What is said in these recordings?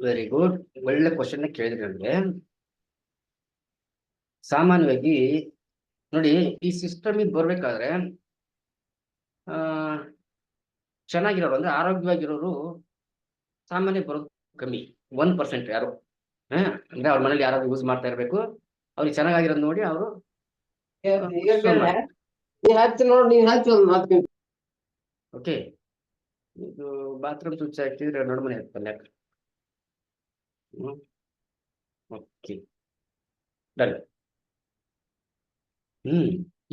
Very good ಒಳ್ಳೆ question ಕೇಳಿದ್ರಿ ಅಂದ್ರೆ ಸಾಮಾನ್ಯವಾಗಿ ನೋಡಿ ಈ ಸಿಸ್ಟಮಿಗೆ ಬರ್ಬೇಕಾದ್ರೆ ಆ ಚೆನ್ನಾಗಿರೋರು ಅಂದ್ರೆ ಆರೋಗ್ಯವಾಗಿರೋರು ಸಾಮಾನ್ಯ ಬರೋದು ಕಮ್ಮಿ. ಒನ್ ಪರ್ಸೆಂಟ್ ಯಾರು? ಹಾ ಅಂದ್ರೆ ಅವ್ರ ಮನೇಲಿ ಯಾರಾದ್ರು ಯೂಸ್ ಮಾಡ್ತಾ ಇರ್ಬೇಕು. ಅವ್ರಿಗೆ ಚೆನ್ನಾಗಿರೋದು ನೋಡಿ ಅವರು ನೋಡ್ ಓಕೆ ಇದು ಬಾತ್ರೂಮ್ ಸ್ವಿಚ್ ಹಾಕಿದ್ರೆ ನಡುಮನೆ ಮನೆ ಓಕೆ ಡನ್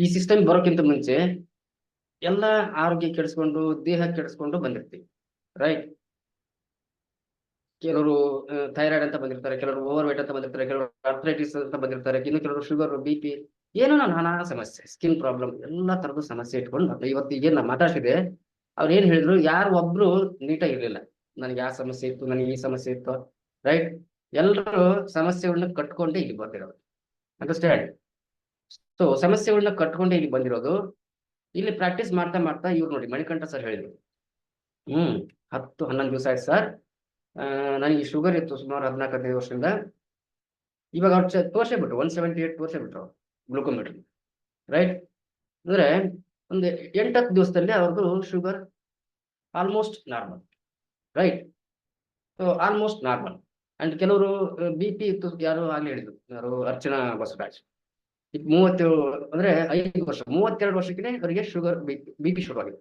ಈ ಸಿಸ್ಟಮ್ ಬರೋಕ್ಕಿಂತ ಮುಂಚೆ ಎಲ್ಲ ಆರೋಗ್ಯ ಕೆಡಿಸ್ಕೊಂಡು, ದೇಹ ಕೆಡಿಸ್ಕೊಂಡು ಬಂದಿರ್ತೀವಿ. ರೈಟ್ ಕೆಲವರು ಥೈರಾಯ್ಡ್ ಅಂತ ಬಂದಿರ್ತಾರೆ, ಕೆಲವರು ಓವರ್ ವೇಟ್ ಅಂತ ಬಂದಿರ್ತಾರೆ, ಕೆಲವರು ಆರ್ಥ್ರೈಟಿಸ್ ಅಂತ ಬಂದಿರ್ತಾರೆ, ಇನ್ನು ಕೆಲವರು ಶುಗರ್ ಬಿ ಪಿ ಏನೋ ನಾನಾ ಸಮಸ್ಯೆ ಸ್ಕಿನ್ ಪ್ರಾಬ್ಲಮ್ ಎಲ್ಲ ತರದ ಸಮಸ್ಯೆ ಇಟ್ಕೊಂಡು ಇವತ್ತು ಈಗ ನಾ ಮಾತಾಡ್ಸಿದೆ ಅವ್ರು ಏನ್ ಹೇಳಿದ್ರು, ಯಾರು ಒಬ್ರು ನೀಟಾಗಿ ಇರ್ಲಿಲ್ಲ. ನನಗೆ ಯಾವ ಸಮಸ್ಯೆ ಇತ್ತು, ನನಗೆ ಈ ಸಮಸ್ಯೆ ಇತ್ತು ರೈಟ್ ಎಲ್ಲರೂ ಸಮಸ್ಯೆಗಳನ್ನ ಕಟ್ಕೊಂಡು ಇಲ್ಲಿ ಬಂದಿರೋದು. ಅಂಡರ್ಸ್ಟ್ಯಾಂಡ್ ಸೊ ಸಮಸ್ಯೆಗಳನ್ನ ಕಟ್ಕೊಂಡು ಇಲ್ಲಿ ಬಂದಿರೋದು. ಇಲ್ಲಿ ಪ್ರಾಕ್ಟೀಸ್ ಮಾಡ್ತಾ ಮಾಡ್ತಾ ಇವ್ರು ನೋಡಿ, ಮಣಿಕಂಠ ಸರ್ ಹೇಳಿದ್ರು. ಹ್ಮ್, ಹತ್ತು, ಹನ್ನೊಂದು ದಿವಸ ಆಯ್ತು ಸರ್ ನನಗೆ ಶುಗರ್ ಇತ್ತು ಸುಮಾರು ಹದಿನಾಲ್ಕು ಹದಿನೈದು ವರ್ಷದಿಂದ. ಇವಾಗ ಅವ್ರು ತೋರ್ಸೇ ಬಿಟ್ರು ಒನ್ ಸೆವೆಂಟಿ ಏಟ್ ತೋರ್ಸೇ ಬಿಟ್ರು ಗ್ಲೂಕೋಮೀಟರ್ ರೈಟ್ ಅಂದ್ರೆ ಒಂದು ಎಂಟತ್ತು ದಿವಸದಲ್ಲಿ ಅವ್ರದ್ದು sugar almost normal right so almost normal and ಕೆಲವರು ಬಿ ಪಿ ಇತ್ತು ಯಾರು ಆಗ್ಲೇ ಹೇಳಿದ್ರು. ಯಾರು ಅರ್ಚನಾ ಬಸವರಾಜ್. ಮೂವತ್ತೇಳು ಅಂದ್ರೆ ಐದು ವರ್ಷ, ಮೂವತ್ತೆರಡು ವರ್ಷಕ್ಕೆ ಅವರಿಗೆ ಶುಗರ್ ಬಿ ಪಿ ಶುರುವಾಗಿದೆ.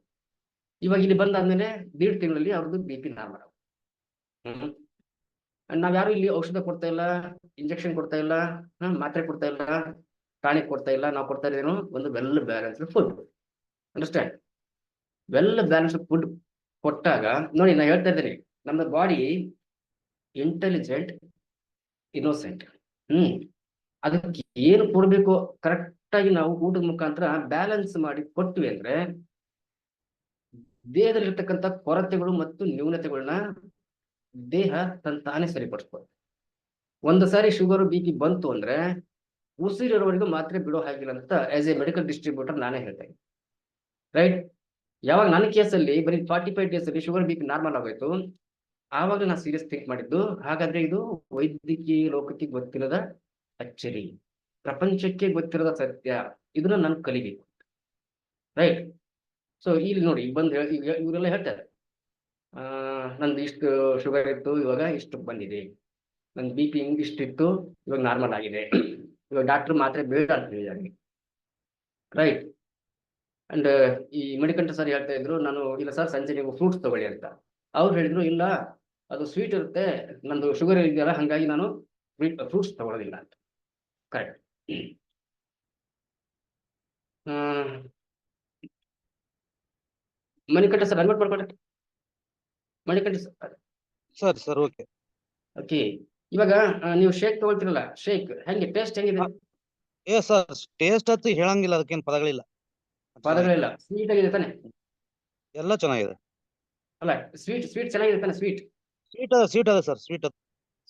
ಇವಾಗ ಇಲ್ಲಿ ಬಂದಾದ್ಮೇಲೆ ದೀಡ್ ತಿಂಗಳಲ್ಲಿ ಅವ್ರದ್ದು B P normal hmm. And ನಾವ್ ಯಾರು ಇಲ್ಲಿ ಔಷಧ ಕೊಡ್ತಾ ಇಲ್ಲ ಇಂಜೆಕ್ಷನ್ ಕೊಡ್ತಾ ಇಲ್ಲ ಮಾತ್ರೆ ಕೊಡ್ತಾ ಇಲ್ಲ, ಟಾನಿಕ್ ಕೊಡ್ತಾ ಇಲ್ಲ, ನಾವು ಕೊಡ್ತಾ ಇದೇನು ಒಂದು well balance food understand well balance food ಕೊಟ್ಟಾಗ, ನೋಡಿ ನಾ ಹೇಳ್ತಾ ಇದ್ದೀನಿ, ನಮ್ಮ ಬಾಡಿ ಇಂಟೆಲಿಜೆಂಟ್ ಇನ್ನೋಸೆಂಟ್ ಹ್ಮ್. ಅದಕ್ಕೆ ಏನು ಕೊಡ್ಬೇಕು? ಕರೆಕ್ಟ್ ಆಗಿ ನಾವು ಊಟದ ಮುಖಾಂತರ ಬ್ಯಾಲೆನ್ಸ್ ಮಾಡಿ ಕೊಟ್ವಿ ಅಂದ್ರೆ ದೇಹದಲ್ಲಿರ್ತಕ್ಕಂಥ ಕೊರತೆಗಳು ಮತ್ತು ನ್ಯೂನತೆಗಳನ್ನ ದೇಹ ತನ್ನ ತಾನೇ ಸರಿಪಡಿಸ್ಬೋದು ಒಂದು ಸಾರಿ ಶುಗರ್ ಬಿ ಪಿ ಬಂತು ಅಂದ್ರೆ ಉಸಿರಿರೋವರೆಗೂ ಮಾತ್ರ ಬಿಡೋ ಹಾಗಿಲ್ಲ ಅಂತ ಆಸ್ ಎ ಮೆಡಿಕಲ್ ಡಿಸ್ಟ್ರಿಬ್ಯೂಟರ್ ನಾನೇ ಹೇಳ್ತಾ ರೈಟ್ ಯಾವಾಗ ನನ್ನ ಕೇಸಲ್ಲಿ ಬರೀ forty five days sugar B P normal ಆಗೋಯ್ತು ಆವಾಗ ನಾ ಸೀರಿಯಸ್ ಥಿಂಕ್ ಮಾಡಿದ್ದು, ಹಾಗಾದ್ರೆ ಇದು ವೈದ್ಯಕೀಯ ಲೋಕಕ್ಕೆ ಗೊತ್ತಿರದ ಅಚ್ಚರಿ. ಪ್ರಪಂಚಕ್ಕೆ ಗೊತ್ತಿರದ ಸತ್ಯ. ಇದನ್ನ ನಾನು ಕಲಿಬೇಕು. ರೈಟ್ ಸೊ ಇಲ್ಲಿ ನೋಡಿ ಬಂದು ಇವರೆಲ್ಲ ಹೇಳ್ತಾರೆ. ನಂದು ಇಷ್ಟು ಶುಗರ್ ಇತ್ತು, ಇವಾಗ ಇಷ್ಟು ಬಂದಿದೆ. ನನ್ನ ಬಿ ಪಿ ಇಷ್ಟಿತ್ತು ಇವಾಗ ನಾರ್ಮಲ್ ಆಗಿದೆ. ಇವಾಗ ಡಾಕ್ಟರ್ ಮಾತ್ರೆ ಬೇಡ ಅಂತ ಹೇಳಿದಾಗ ರೈಟ್ ಅಂಡ್ ಈ ಮಣಿಕಂಠ ಸರ್ ಹೇಳ್ತಾ ಇದ್ರು, ನಾನು, ಇಲ್ಲ ಸರ್, ಸಂಜೆ ನೀವು ಫ್ರೂಟ್ಸ್ ತಗೊಳ್ಳಿ ಅಂತ. ಅವ್ರು ಹೇಳಿದ್ರು, ಇಲ್ಲ ಅದು ಸ್ವೀಟ್ ಇರುತ್ತೆ ನಂದು ಶುಗರ್ ಇದೆಯಲ್ಲ ಹಾಗಾಗಿ ನಾನು ಫ್ರೂಟ್ಸ್ ತಗೊಳ್ಳೋದಿಲ್ಲ ಅಂತ. ಕರೆಕ್ಟ್ ಮಣಿಕಂಠ ಸರ್ ಅನ್ವರ್ಟ್ ಮಾಡ್ಕೊಳ್ರಿ Manikanta sir sir sir okay okay ಇವಾಗ ನೀವು ಶೇಕ್ ತಗೊಳ್ತಿರಲ್ಲ ಶೇಕ್ ಹೆಂಗೆ ಟೇಸ್ಟ್ ಹೆಂಗಿದೆ? ಏ ಸರ್ ಟೇಸ್ಟ್ ಹತ್ತು ಹೇಳಂಗಿಲ್ಲ ಅದಕ್ಕೇನು ಪದಗಳಿಲ್ಲ. ಪದಗಳಿಲ್ಲ. ಸ್ವೀಟ್ ಆಗಿದೆ ತಾನೆ? ಎಲ್ಲ ಚೆನ್ನಾಗಿದೆ. ಅಲ್ಲ ಸ್ವೀಟ್ ಸ್ವೀಟ್ ಚೆನ್ನಾಗಿದೆ ತಾನೆ ಸ್ವೀಟ್ ಸ್ವೀಟ್ ಅದ ಸ್ವೀಟ್ ಅದ ಸರ್ ಸ್ವೀಟ್ ಅದ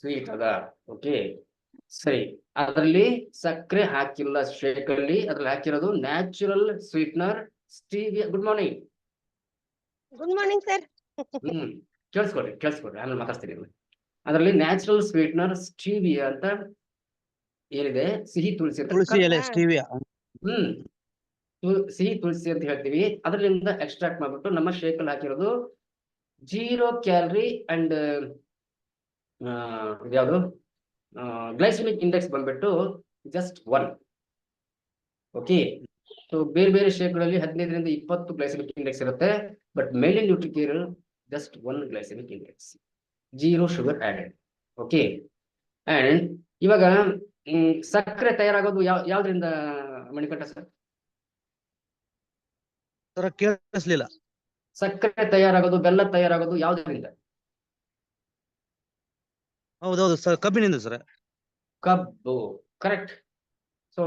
ಸ್ವೀಟ್ ಅದ ಓಕೆ. ಸರಿ ಅದರಲ್ಲಿ ಸಕ್ಕರೆ ಹಾಕಿಲ್ಲ ಶೇಕ್ ಅಲ್ಲಿ ಅದ್ರಲ್ಲಿ ಹಾಕಿರೋದು natural sweetener stevia good morning. Good morning sir. Hmm ಕೇಳಿಸ್ಕೊಡ್ರಿ ಕೇಳಿಸ್ಕೊಡ್ರಿ ಆಮೇಲೆ ಮಾತಾಡ್ತೀನಿ ಅದರಲ್ಲಿ ನ್ಯಾಚುರಲ್ ಸ್ವೀಟ್ನರ್ ಸ್ಟೀವಿಯಾ ಅಂತ ಏನಿದೆ? ಸಿಹಿ ತುಳಸಿ ಅಂತ. ತುಳಸಿ ಎಲೆ. ಸ್ಟೀವಿಯಾ. ಹ್ಮ್ ಸಿಹಿ ತುಳಸಿ ಅಂತ ಹೇಳ್ತೀವಿ. ಅದರಿಂದ ಎಕ್ಸ್ಟ್ರಾಕ್ಟ್ ಮಾಡ್ಬಿಟ್ಟು ನಮ್ಮ ಶೇಕ್ ಅಲ್ಲಿ ಹಾಕಿರೋದು ಜೀರೋ ಕ್ಯಾಲರಿ ಅಂಡ್ ಯಾವುದು? ಗ್ಲೈಸಮಿಕ್ ಇಂಡೆಕ್ಸ್ ಬಂದ್ಬಿಟ್ಟು ಜಸ್ಟ್ ಒನ್. ಓಕೆ? ಸೊ ಬೇರೆ ಬೇರೆ ಶೇಕ್ಗಳಲ್ಲಿ ಹದಿನೈದರಿಂದ ಇಪ್ಪತ್ತು ಗ್ಲೈಸಮಿಕ್ ಇಂಡೆಕ್ಸ್ ಇರುತ್ತೆ. But ಮೇಲಿನ್ Nutricare just one glycemic index. Zero sugar added okay? And ಇವಾಗ ಸಕ್ಕರೆ ತಯಾರಾಗೋದು ಯಾವ, ಯಾವ್ದ್ರಿಂದ ಮಣಿಕಂಠ ಸರ್? ಸರ್, ಕೇಳಿಸ್ಲಿಲ್ಲ. ಸಕ್ಕರೆ ತಯಾರಾಗೋದು ಬೆಲ್ಲ ತಯಾರಾಗೋದು ಯಾವ್ದಿಲ್ಲ ಹೌದೌದು ಸರ್ ಕಬ್ಬಿನಿಂದ ಸರ್. ಕಬ್ಬು ಕರೆಕ್ಟ್ ಸೊ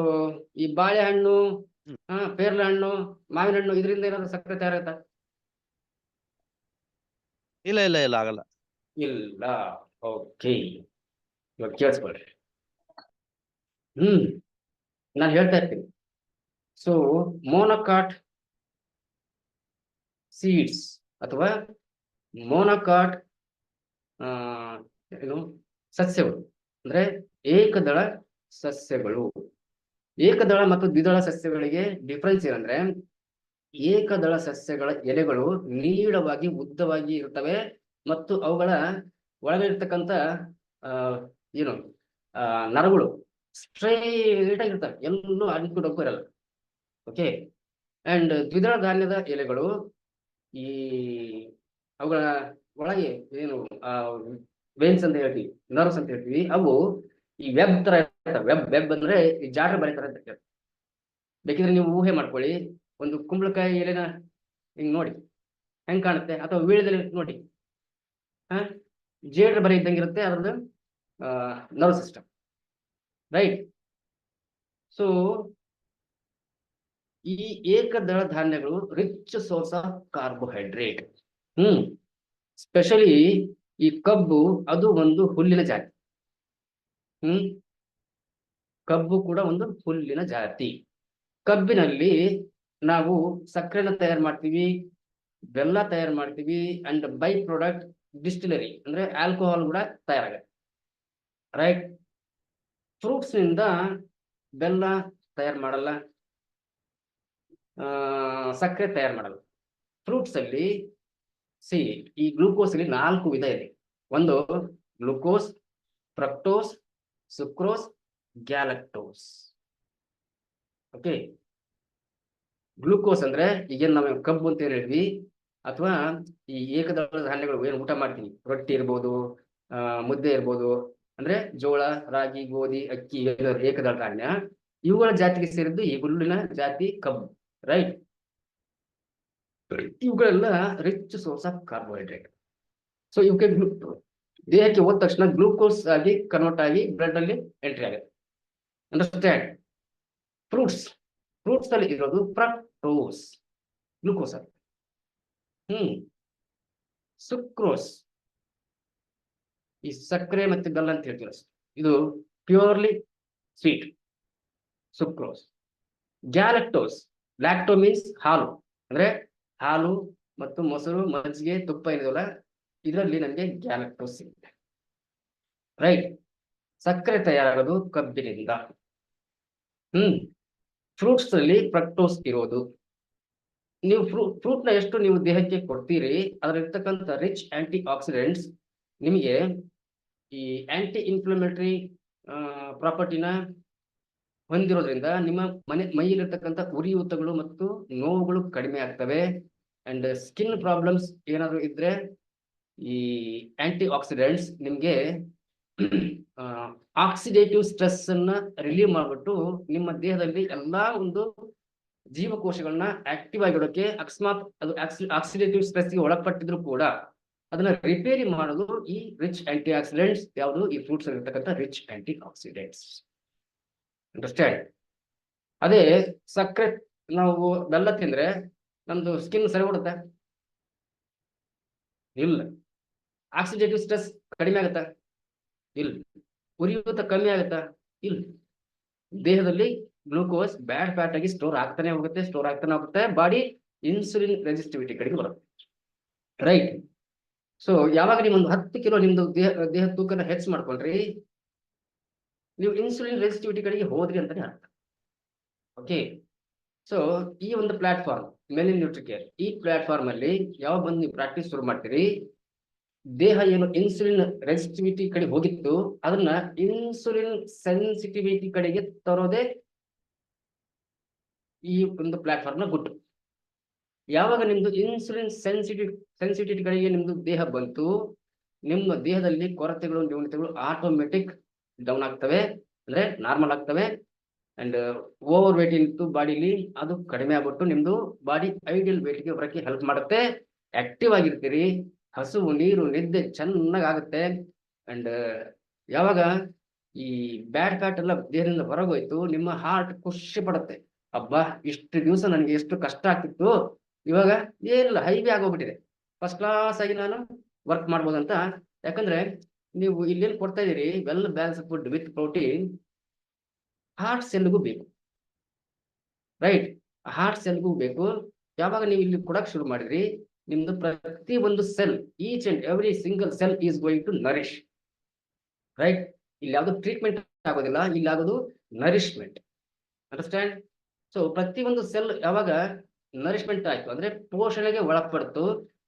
ಈ ಬಾಳೆಹಣ್ಣು ಪೇರ್ಲೆ ಹಣ್ಣು ಮಾವಿನ ಹಣ್ಣು ಇದರಿಂದ ಏನಾದ್ರು ಸಕ್ಕರೆ ತಯಾರಾಗುತ್ತಾ? ಇಲ್ಲ ಇಲ್ಲ ಇಲ್ಲ ಆಗಲ್ಲ. ಇಲ್ಲ ಓಕೆ ಇವಾಗ ಕೇಳಿಸ್ಕೊಳ್ರಿ. ಹ್ಮ್ ನಾನು ಹೇಳ್ತಾ ಇರ್ತೀನಿ. ಸೊ ಮೋನೋಕಾಟ್ ಸೀಡ್ಸ್ ಅಥವಾ ಮೋನಕಾಟ್ ಏನು ಸಸ್ಯಗಳು. ಅಂದ್ರೆ ಏಕದಳ ಸಸ್ಯಗಳು. ಏಕದಳ ಮತ್ತು ದ್ವಿದಳ ಸಸ್ಯಗಳಿಗೆ ಡಿಫ್ರೆನ್ಸ್ ಏನಂದ್ರೆ ಏಕದಳ ಸಸ್ಯಗಳ ಎಲೆಗಳು ನೀಳವಾಗಿ ಉದ್ದವಾಗಿ ಇರ್ತವೆ ಮತ್ತು ಅವುಗಳ ಒಳಗೆ ಇರ್ತಕ್ಕಂಥ ಏನು ನರಗಳು ಸ್ಟ್ರೈಟ್ ಆಗಿರ್ತವೆ ಎಲ್ಲೂ ಅಡ್ಕು ಹೋಗಿರಲ್ಲ ಓಕೆ ಅಂಡ್ ದ್ವಿದಳ ಧಾನ್ಯದ ಎಲೆಗಳು ಈ ಅವುಗಳ ಒಳಗೆ ಏನು ವೇನ್ಸ್ ಅಂತ ಹೇಳ್ತೀವಿ ನರ್ವ್ಸ್ ಅಂತ ಹೇಳ್ತೀವಿ, ಅವು ಈ ವೆಬ್ ತರ ವೆಬ್ ವೆಬ್ ಅಂದ್ರೆ ಈ ಜಾಡ್ರ ಬರೆ ತರ ಇರ್ತವೆ ಬೇಕಿದ್ರೆ ನೀವು ಊಹೆ ಮಾಡ್ಕೊಳ್ಳಿ. ಒಂದು ಕುಂಬಳಕಾಯಿ ಎಲೆನ ಹಿಂಗ್ ನೋಡಿ, ಹೆಂಗ್ ಕಾಣುತ್ತೆ? ಅಥವಾ ವೀಳ್ಯದಲ್ಲಿ ನೋಡಿ. ಹ? ಜೇಡ್ರ ಬರೆ ಇದ್ದಂಗೆ ಇರುತ್ತೆ ಅದ್ರದ್ದು ನರ್ವ್ ಸಿಸ್ಟಮ್. ರೈಟ್? ಸೊ ಈ ಏಕದಳ ಧಾನ್ಯಗಳು rich source of carbohydrate hmm. Specially ಈ ಕಬ್ಬು ಅದು ಒಂದು ಹುಲ್ಲಿನ ಜಾತಿ. ಹ್ಮ್. ಕಬ್ಬು ಕೂಡ ಒಂದು ಹುಲ್ಲಿನ ಜಾತಿ. ಕಬ್ಬಿನಲ್ಲಿ ನಾವು ಸಕ್ಕರೆನ ತಯಾರು ಮಾಡ್ತೀವಿ, ಬೆಲ್ಲ ತಯಾರು ಮಾಡ್ತೀವಿ ಅಂಡ್ ಬೈ ಪ್ರಾಡಕ್ಟ್ ಡಿಸ್ಟಿಲರಿ ಅಂದ್ರೆ ಆಲ್ಕೋಹಾಲ್ ಕೂಡ ತಯಾರಾಗುತ್ತೆ. ರೈಟ್ ಫ್ರೂಟ್ಸ್ನಿಂದ ಬೆಲ್ಲ ತಯಾರು ಮಾಡಲ್ಲ. ಸಕ್ಕರೆ ತಯಾರು ಮಾಡಲ್ಲ ಫ್ರೂಟ್ಸ್ ಅಲ್ಲಿ ಸಿ, ಈ ಗ್ಲೂಕೋಸ್ ಅಲ್ಲಿ ನಾಲ್ಕು ವಿಧ ಇದೆ. ಒಂದು glucose fructose sucrose galactose okay glucose ಅಂದ್ರೆ ಈಗೇನು ನಾವು ಕಬ್ಬು ಅಂತ ಏನು ಹೇಳಿದ್ವಿ. ಅಥವಾ ಈ ಏಕದಳ ಧಾನ್ಯಗಳು ಏನು ಊಟ ಮಾಡ್ತೀವಿ ರೊಟ್ಟಿ ಇರ್ಬೋದು ಮುದ್ದೆ ಇರ್ಬೋದು. ಅಂದ್ರೆ ಜೋಳ, ರಾಗಿ, ಗೋಧಿ, ಅಕ್ಕಿ ಏಕದಳ ಧಾನ್ಯ. ಇವುಗಳ ಜಾತಿಗೆ ಸೇರಿದ್ದು ಈ ಹುಲ್ಲಿನ ಜಾತಿ ಕಬ್ಬು. ರೈಟ್ ಇವುಗಳೆಲ್ಲ rich source of carbohydrate so ಇವಕ್ಕೆ ದೇಹಕ್ಕೆ ಹೋದ ತಕ್ಷಣ ಗ್ಲೂಕೋಸ್ ಆಗಿ ಕನ್ವರ್ಟ್ ಆಗಿ ಬ್ಲಡ್ ಅಲ್ಲಿ ಎಂಟ್ರಿ ಆಗುತ್ತೆ. ಅಂಡರ್ಸ್ಟ್ಯಾಂಡ್ ಫ್ರೂಟ್ಸ್ ಫ್ರೂಟ್ಸ್ ಅಲ್ಲಿ ಇರೋದು ಫ್ರಕ್ಟೋಸ್ ಗ್ಲೂಕೋಸ್ ಆಗುತ್ತೆ ಹ್ಮ್. ಸುಕ್ರೋಸ್ ಈ ಸಕ್ಕರೆ ಮತ್ತೆ ಬೆಲ್ಲ ಅಂತ ಹೇಳ್ತೀರ ಇದು purely sweet sucrose galactose lacto means ಹಾಲು. ಅಂದ್ರೆ ಹಾಲು ಮತ್ತು ಮೊಸರು ಮಜ್ಜಿಗೆ ತುಪ್ಪ ಏನಿದಲ್ಲ ಇದರಲ್ಲಿ ನಮಗೆ ಗ್ಯಾಲಕ್ಟೋಸ್ ಸಿಗುತ್ತೆ. ರೈಟ್ ಸಕ್ಕರೆ ತಯಾರಾಗೋದು ಕಬ್ಬಿನಿಂದ. ಹ್ಮ್. ಫ್ರೂಟ್ಸ್ ಅಲ್ಲಿ ಫ್ರಕ್ಟೋಸ್ ಇರೋದು. ನೀವು ಫ್ರೂಟ್ ಫ್ರೂಟ್ನ ಎಷ್ಟು ನೀವು ದೇಹಕ್ಕೆ ಕೊಡ್ತೀರಿ, ಅದರಲ್ಲಿರ್ತಕ್ಕಂಥ ರಿಚ್ ಆಂಟಿ ಆಕ್ಸಿಡೆಂಟ್ಸ್ ನಿಮಗೆ ಈ ಆಂಟಿ ಇನ್ಫ್ಲಮೇಟರಿ ಪ್ರಾಪರ್ಟಿನ ಹೊಂದಿರೋದ್ರಿಂದ ನಿಮ್ಮ ಮನೆ, ಮೈಯಲ್ಲಿರ್ತಕ್ಕಂಥ ಉರಿಯೂತಗಳು ಮತ್ತು ನೋವುಗಳು ಕಡಿಮೆ ಆಗ್ತವೆ. ಅಂಡ್ ಸ್ಕಿನ್ ಪ್ರಾಬ್ಲಮ್ಸ್ ಏನಾದ್ರು ಇದ್ರೆ ಈ ಆಂಟಿ ಆಕ್ಸಿಡೆಂಟ್ಸ್ ನಿಮ್ಗೆ ಆಕ್ಸಿಡೇಟಿವ್ ಸ್ಟ್ರೆಸ್ ಅನ್ನ ರಿಲೀವ್ ಮಾಡ್ಬಿಟ್ಟು ನಿಮ್ಮ ದೇಹದಲ್ಲಿ ಎಲ್ಲಾ ಒಂದು ಜೀವಕೋಶಗಳನ್ನ ಆಕ್ಟಿವ್ ಆಗಿಡೋಕೆ ಅಕಸ್ಮಾತ್ ಅದು ಆಕ್ಸಿಡೇಟಿವ್ ಸ್ಟ್ರೆಸ್ಗೆ ಒಳಪಟ್ಟಿದ್ರು ಕೂಡ ಅದನ್ನ ರಿಪೇರಿ ಮಾಡೋದು ಈ ರಿಚ್ ಆಂಟಿ ಆಕ್ಸಿಡೆಂಟ್ಸ್ ಯಾವುದು ಈ ಫ್ರೂಟ್ಸ್ ಇರ್ತಕ್ಕಂಥ ರಿಚ್ ಆಂಟಿ ಆಕ್ಸಿಡೆಂಟ್ಸ್ ಅಂಡರ್ಸ್ಟ್ಯಾಂಡ್ ಅದೇ ಸಕ್ಕರೆ ನಾವು ಬೆಲ್ಲ ತಿಂದ್ರೆ ನಮ್ದು ಸ್ಕಿನ್ ಸರಿ ಬಿಡುತ್ತೆ ಇಲ್ಲ. ಆಕ್ಸಿಡೇಟಿವ್ ಸ್ಟ್ರೆಸ್ ಕಡಿಮೆ ಆಗುತ್ತಾ? ಇಲ್ಲ. ಉರಿಯೂತ ಕಮ್ಮಿ ಆಗುತ್ತಾ? ಇಲ್ಲ. ದೇಹದಲ್ಲಿ ಗ್ಲೂಕೋಸ್ ಬ್ಯಾಡ್ ಫ್ಯಾಟ್ ಆಗಿ ಸ್ಟೋರ್ ಆಗ್ತಾನೆ ಹೋಗುತ್ತೆ ಸ್ಟೋರ್ ಆಗ್ತಾನೆ ಹೋಗುತ್ತೆ. ಬಾಡಿ ಇನ್ಸುಲಿನ್ ರೆಸಿಸ್ಟಿವಿಟಿ ಕಡೆಗೆ ಬರುತ್ತೆ. ರೈಟ್ ಸೊ ಯಾವಾಗ ನಿಮ್ಮ ಒಂದು ಹತ್ತು ಕಿಲೋ ನಿಮ್ದು ದೇಹ ದೇಹ ತೂಕನ ಹೆಚ್ಚು ಮಾಡ್ಕೊಂಡ್ರಿ ನೀವು ಇನ್ಸುಲಿನ್ ರೆಸಿಸ್ಟಿವಿಟಿ ಕಡೆಗೆ ಹೋದ್ರಿ ಅಂತಾನೆ ಅರ್ಥ. ಓಕೆ ಸೊ ಈ ಒಂದು ಪ್ಲಾಟ್ಫಾರ್ಮ್ ಮೆಲಿನ್ ನ್ಯೂಟ್ರಿಕೇರ್ ಈ ಪ್ಲಾಟ್ಫಾರ್ಮ್ ಅಲ್ಲಿ ಯಾವಾಗ ಬಂದು ನೀವು ಪ್ರಾಕ್ಟೀಸ್ ಶುರು ಮಾಡ್ತೀರಿ? ದೇಹ ಏನು ಇನ್ಸುಲಿನ್ ರೆಸಿಸ್ಟಿವಿಟಿ ಕಡೆ ಹೋಗಿತ್ತು, ಅದನ್ನ ಇನ್ಸುಲಿನ್ ಸೆನ್ಸಿಟಿವಿಟಿ ಕಡೆಗೆ ತರೋದೇ ಈ ಒಂದು ಪ್ಲಾಟ್ಫಾರ್ಮ್ನ ಗುಟ್ಟು. ಯಾವಾಗ ನಿಮ್ದು ಇನ್ಸುಲಿನ್ ಸೆನ್ಸಿಟಿ ಸೆನ್ಸಿಟಿವಿಟಿ ಕಡೆಗೆ ನಿಮ್ದು ದೇಹ ಬಂತು, ನಿಮ್ಮ ದೇಹದಲ್ಲಿ ಕೊರತೆಗಳು, ನ್ಯೂನತೆಗಳು ಆಟೋಮೆಟಿಕ್ ಡೌನ್ ಆಗ್ತವೆ, ಅಂದ್ರೆ ನಾರ್ಮಲ್ ಆಗ್ತವೆ ಅಂಡ್ ಓವರ್ ವೇಟ್ ಇತ್ತು ಬಾಡಿಲಿ, ಅದು ಕಡಿಮೆ ಆಗ್ಬಿಟ್ಟು ನಿಮ್ದು ಬಾಡಿ ಐಡಿಯಲ್ ವೇಟ್ಗೆ ಬರಕ್ಕೆ ಹೆಲ್ಪ್ ಮಾಡುತ್ತೆ. ಆಕ್ಟಿವ್ ಆಗಿರ್ತೀರಿ, ಹಸುವು, ನೀರು, ನಿದ್ದೆ ಚೆನ್ನಾಗ್ ಆಗುತ್ತೆ ಅಂಡ್ ಯಾವಾಗ ಈ ಬ್ಯಾಡ್ ಫ್ಯಾಟ್ ಎಲ್ಲ ದೇಹದಿಂದ ಹೊರಗೋಯ್ತು, ನಿಮ್ಮ ಹಾರ್ಟ್ ಖುಷಿ ಪಡುತ್ತೆ. ಅಬ್ಬಾ, ಇಷ್ಟು ದಿವಸ ನನಗೆ ಎಷ್ಟು ಕಷ್ಟ ಆಗ್ತಿತ್ತು. ಇವಾಗ ಏನಿಲ್ಲ ಹೈವೇ ಆಗೋಗ್ಬಿಟ್ಟಿದೆ ಫಸ್ಟ್ ಕ್ಲಾಸ್ ಆಗಿ ನಾನು ವರ್ಕ್ ಮಾಡ್ಬೋದಂತ. ಯಾಕಂದ್ರೆ ನೀವು ಇಲ್ಲೇನು ಕೊಡ್ತಾ ಇದೀರಿ well balance food with protein heart ಸೆಲ್ಗೂ ಬೇಕು. ರೈಟ್ ಹಾರ್ಟ್ ಸೆಲ್ಗೂ ಬೇಕು. ಯಾವಾಗ ನೀವು ಇಲ್ಲಿ ಕೊಡಕ್ ಶುರು ಮಾಡಿದ್ರಿ? ನಿಮ್ದು ಪ್ರತಿ ಒಂದು cell each and every single cell is going to nourish right ಇಲ್ಲಿ ಯಾವುದು ಟ್ರೀಟ್ಮೆಂಟ್ ಆಗೋದಿಲ್ಲ, ಇಲ್ಲಿ ಆಗೋದು ನರಿಶ್ಮೆಂಟ್ ಅಂಡರ್ಸ್ಟ್ಯಾಂಡ್ ಸೊ ಪ್ರತಿ ಒಂದು ಸೆಲ್ ಯಾವಾಗ ನರಿಶ್ಮೆಂಟ್ ಆಯ್ತು ಅಂದ್ರೆ ಪೋಷಣೆಗೆ ಒಳಪಡ್ತು.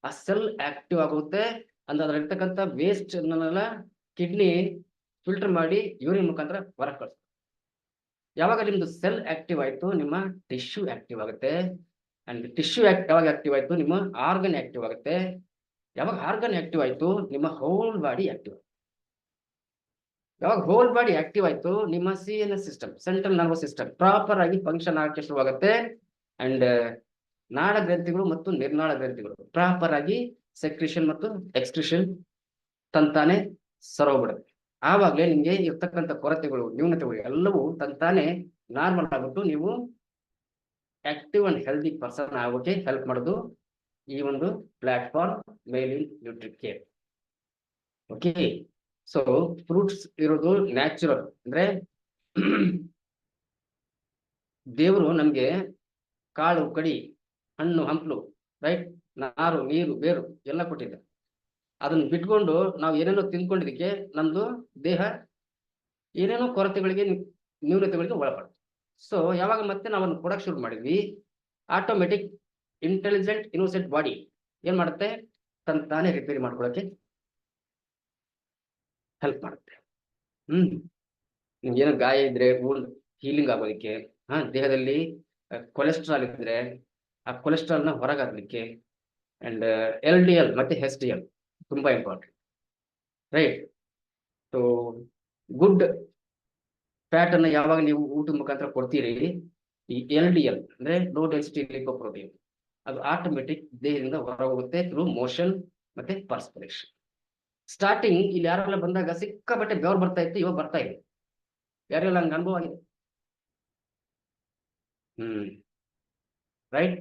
ಆ ಸೆಲ್ ಆಕ್ಟಿವ್ ಆಗುತ್ತೆ. ಅಂದ್ರೆ ಅದ್ರಲ್ಲಿರ್ತಕ್ಕಂಥ ವೇಸ್ಟ್ ಕಿಡ್ನಿ ಫಿಲ್ಟರ್ ಮಾಡಿ ಯೂರಿನ್ ಮುಖಾಂತರ ಹೊರಗೆ ಕಳಿಸ್ತದೆ ಯಾವಾಗ ನಿಮ್ದು ಸೆಲ್ ಆಕ್ಟಿವ್ ಆಯ್ತು ನಿಮ್ಮ ಟಿಶ್ಯೂ ಆಕ್ಟಿವ್ ಆಗುತ್ತೆ. ಅಂಡ್ ಟಿಶ್ಯೂ ಯಾವಾಗ ಆಕ್ಟಿವ್ ಆಯ್ತು ನಿಮ್ಮ ಆರ್ಗನ್ ಆಕ್ಟಿವ್ ಆಗುತ್ತೆ. ಯಾವಾಗ ಆರ್ಗನ್ ಆಕ್ಟಿವ್ ಆಯ್ತು ನಿಮ್ಮ ಹೋಲ್ ಬಾಡಿ ಆಕ್ಟಿವ್ ಯಾವಾಗ ಹೋಲ್ ಬಾಡಿ ಆಕ್ಟಿವ್ ಆಯ್ತು ನಿಮ್ಮ C N S system central nervous system proper ಆಗಿ ಫಂಕ್ಷನ್ ಆಗಕ್ಕೆ ಶುರುವಾಗುತ್ತೆ. ಅಂಡ್ ನಾಳ ಗ್ರಂಥಿಗಳು ಮತ್ತು ನಿರ್ನಾಳ ಗ್ರಂಥಿಗಳು ಪ್ರಾಪರ್ ಆಗಿ ಸೆಕ್ರಿಷನ್ ಮತ್ತು ಎಕ್ಸ್ಕ್ರಿಷನ್ ತಂತಾನೆ ಸರೋಗ್ಬಿಡುತ್ತೆ ಆವಾಗಲೇ ನಿಮಗೆ ಇರ್ತಕ್ಕಂಥ ಕೊರತೆಗಳು, ನ್ಯೂನತೆಗಳು ಎಲ್ಲವೂ ತಂತಾನೆ ನಾರ್ಮಲ್ ಆಗ್ಬಿಟ್ಟು ನೀವು ಆಕ್ಟಿವ್ ಅಂಡ್ ಹೆಲ್ದಿ ಪರ್ಸನ್ ಆಗೋಕೆ ಹೆಲ್ಪ್ ಮಾಡೋದು ಈ ಒಂದು platform ಮೇಲಿನ್ nutri care okay so fruits ಇರೋದು ನ್ಯಾಚುರಲ್ ಅಂದ್ರೆ ದೇವರು ನಮ್ಗೆ ಕಾಳು, ಕಡಿ, ಹಣ್ಣು, ಹಂಪಲು ರೈಟ್ ನಾರು, ನೀರು, ಬೇರು ಎಲ್ಲ ಕೊಟ್ಟಿದೆ. ಅದನ್ನ ಬಿಟ್ಕೊಂಡು ನಾವು ಏನೇನೋ ತಿನ್ಕೊಂಡಿದ್ದಕ್ಕೆ ನಮ್ದು ದೇಹ ಏನೇನೋ ಕೊರತೆಗಳಿಗೆ ನ್ಯೂ- ನ್ಯೂನತೆಗಳಿಗೆ ಒಳಪಡುತ್ತೆ. ಸೊ ಯಾವಾಗ ಮತ್ತೆ ನಾವನ್ನು ಕೊಡಕ್ ಶುರು ಮಾಡಿದ್ವಿ ಆಟೋಮೆಟಿಕ್ ಇಂಟೆಲಿಜೆಂಟ್ ಇನ್ನೋಸೆಂಟ್ ಬಾಡಿ ಏನ್ ಮಾಡುತ್ತೆ? ತನ್ನ ತಾನೇ ರಿಪೇರಿ ಮಾಡ್ಕೊಳಕ್ಕೆ ಹೆಲ್ಪ್ ಮಾಡುತ್ತೆ. ಹ್ಮ್. ನಿಮ್ಗೆ ಏನೋ ಗಾಯ ಇದ್ರೆ ಊಂಡ್ ಹೀಲಿಂಗ್ ಆಗೋದಕ್ಕೆ, ಹಾ, ದೇಹದಲ್ಲಿ ಕೊಲೆಸ್ಟ್ರಾಲ್ ಇದ್ರೆ, ಆ ಕೊಲೆಸ್ಟ್ರಾಲ್ನ ಹೊರಗಾಗ್ಲಿಕ್ಕೆ ಅಂಡ್ ಎಲ್ ಡಿ ಎಲ್ ಮತ್ತೆ ಹೆಚ್ ಡಿ ಎಲ್ ತುಂಬಾ important right so good fat ಅನ್ನು ಯಾವಾಗ ನೀವು ಊಟ ಮುಖಾಂತರ ಕೊಡ್ತೀರಿ? ಈ ಎಲ್ ಡಿ ಎಲ್ ಅಂದ್ರೆ ಲೋ ಡೆನ್ಸಿಟಿ ಲಿಪೋಪ್ರೋಟೀನ್ ಅದು ಆಟೋಮೆಟಿಕ್ ದೇಹದಿಂದ ಹೊರಹೋಗುತ್ತೆ ಥ್ರೂ ಮೋಷನ್ ಮತ್ತೆ ಪರ್ಸ್ಪಿರೇಷನ್ ಸ್ಟಾರ್ಟಿಂಗ್ ಇಲ್ಲಿ ಯಾರೆಲ್ಲ ಬಂದಾಗ ಸಿಕ್ಕಾಪಟ್ಟೆ ಬೆವರು ಬರ್ತಾ ಇತ್ತು, ಇವಾಗ ಬರ್ತಾ ಇದೆ ಯಾರೆಲ್ಲ ಹಂಗ ಅನುಭವ ಆಗಿದೆ? ಹ್ಮ್. ರೈಟ್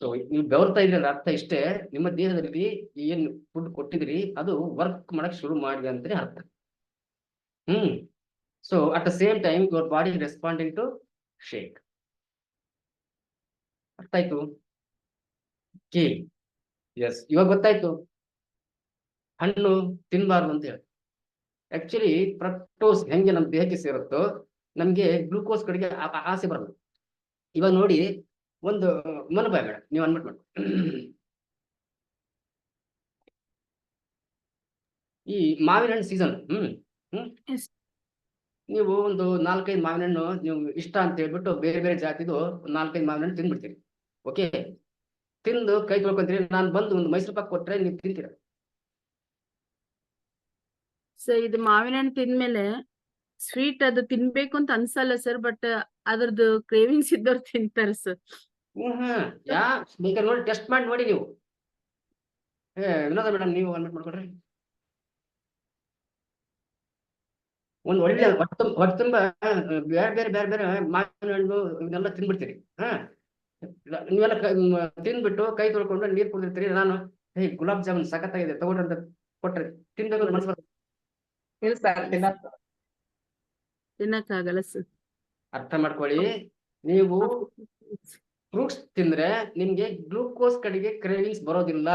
ಸೊ ನೀವು ಬೆವರ್ತಾ ಇದ್ರೆ ಅಂದ್ರೆ ಅರ್ಥ ಇಷ್ಟೇ ನಿಮ್ಮ ದೇಹದಲ್ಲಿ ಏನ್ ಫುಡ್ ಕೊಟ್ಟಿದ್ರಿ ಅದು ವರ್ಕ್ ಮಾಡಕ್ ಶುರು ಮಾಡಿದೆ ಅಂತ ಅರ್ಥ. ಹ್ಮ್. So at the same time your body responding to shake ಅರ್ಥ ಆಯ್ತು? ಎಸ್ ಇವಾಗ ಗೊತ್ತಾಯ್ತು? ಹಣ್ಣು ತಿನ್ಬಾರ್ದು ಅಂತ ಹೇಳಿ. ಆಕ್ಚುಲಿ ಪ್ರಕ್ಟೋಸ್ ಹೆಂಗೆ ನಮ್ಮ ದೇಹಕ್ಕೆ ಸೇರುತ್ತೋ, ನಮ್ಗೆ ಗ್ಲೂಕೋಸ್ ಕಡೆಗೆ ಆಸೆ ಬರಲ್ಲ. ಇವಾಗ ನೋಡಿ ಒಂದು ಮನಬಾಯ್ ಬೇಡ. ನೀವು ಅನ್ಬಿಟ್ ಮಾಡಿ ಈ ಮಾವಿನ ಹಣ್ಣು ಸೀಸನ್ ಹ್ಮ್ ಹ್ಮ್. ನೀವು ಒಂದು ನಾಲ್ಕೈದು ಮಾವಿನ ಹಣ್ಣು ನೀವು ಇಷ್ಟ ಅಂತ ಹೇಳ್ಬಿಟ್ಟು ಬೇರೆ ಬೇರೆ ಜಾತಿದು ನಾಲ್ಕೈದು ಮಾವಿನ ಹಣ್ಣು ತಿಂದ್ಬಿಡ್ತೀರಿ ಓಕೆ ತಿಂದು ಕೈ ತೊಳ್ಕೊಂತೀರಿ. ನಾನು ಬಂದು ಒಂದು ಮೈಸೂರು ಪಾಕ್ ಕೊಟ್ರೆ ನೀವು ತಿಂತೀರ? ಸರ್ ಇದು ಮಾವಿನ ಹಣ್ಣು ತಿಂದ್ಮೇಲೆ ಸ್ವೀಟ್ ಅದು ತಿನ್ಬೇಕು ಅಂತ ಅನ್ಸಲ್ಲ ಸರ್ ಬಟ್ ಅದ್ರದ್ದು ಕ್ರೇವಿಂಗ್ಸ್ ಇದ್ದವ್ರು ತಿಂತಾರೆ ಸರ್ ಹ್ಮ್ ಹ್ಮ್. ಯಾ ಬೇಕಾದ್ರೆ ನೋಡಿ ಟೆಸ್ಟ್ ಮಾಡಿ ನೋಡಿ ನೀವು. ಏ ವಿನೋದ ಮೇಡಮ್ ನೀವು ಅನ್ಮಿಟ್ ಮಾಡ್ಕೊಡ್ರಿ. ಒಂದ್ ಒಳ್ಳೆ ಹೊಟ್ಟೆ ಹೊಟ್ಟೆ ತುಂಬ ಬೇರೆ ಬೇರೆ ಬೇರೆ ಬೇರೆ ಮಾವಿನ ಹಣ್ಣು ಇವನ್ನೆಲ್ಲ ತಿನ್ಬಿಡ್ತೀರಿ. ಹಾ. ನೀವೆಲ್ಲ ತಿಂದ್ಬಿಟ್ಟು ಕೈ ತೊಳ್ಕೊಂಡು ನೀರ್ ಕುಡಿದಿರ್ತೀರಿ ನಾನು ಹೇ ಗುಲಾಬ್ ಜಾಮೂನ್ ಸಖತ್ತಾಗಿದೆ ತಗೊಳ್ರಿ ಅಂತ ಕೊಟ್ರೆ ತಿನ್ಬೇಕು ಅಂತ ಮನ್ಸು ಬರ್ತದೆ. ಇಲ್ಲ ಸರ್ ತಿನ್ನಕ್ ಆಗಲ್ಲ. ಸರ್ ಅರ್ಥ ಮಾಡ್ಕೊಳ್ಳಿ. ನೀವು ಫ್ರೂಟ್ಸ್ ತಿಂದ್ರೆ ನಿಮ್ಗೆ ಗ್ಲೂಕೋಸ್ ಕಡೆಗೆ ಕ್ರೇವಿಂಗ್ಸ್ ಬರೋದಿಲ್ಲ.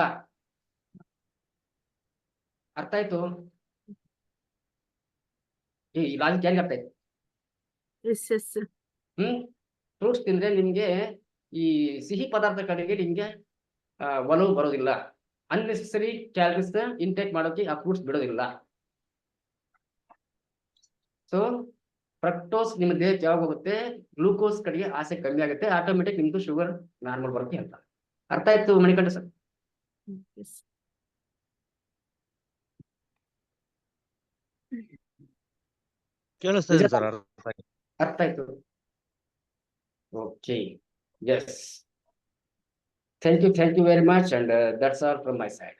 ಅರ್ಥ ಆಯ್ತು? ಈ ಲಾಜಿಕ್ ಯಾರಿಗೆ ಅರ್ಥ ಆಯ್ತು? ಹ್ಮ್? ಫ್ರೂಟ್ಸ್ ತಿಂದ್ರೆ ನಿಮ್ಗೆ ಈ ಸಿಹಿ ಪದಾರ್ಥ ಕಡೆಗೆ ನಿಮ್ಗೆ ಒಲವು ಬರೋದಿಲ್ಲ. ಅನ್ನೆಸೆಸರಿ ಕ್ಯಾಲರೀಸ್ ಇಂಟೇಕ್ ಮಾಡೋಕೆ ಆ ಫ್ರೂಟ್ಸ್ ಬಿಡೋದಿಲ್ಲ. ಸೊ ಫ್ರಕ್ಟೋಸ್ ನಿಮ್ಮ ದೇಹಕ್ಕೆ ಯಾವಾಗ ಹೋಗುತ್ತೆ ಗ್ಲೂಕೋಸ್ ಕಡೆಗೆ ಆಸೆ ಕಮ್ಮಿ ಆಗುತ್ತೆ ಆಟೋಮೆಟಿಕ್ ನಿಮ್ದು ಶುಗರ್ ನಾರ್ಮಲ್ ಬರುತ್ತೆ ಅಂತ. ಅರ್ಥ ಆಯ್ತು ಮಣಿಕಂಠ ಸರ್ ಎಸ್ ಕೇಳಿಸ್ತದೆ ಸರ್ ಅರ್ಥ ಆಯ್ತು. Okay yes thank you thank you very much and that's all from my side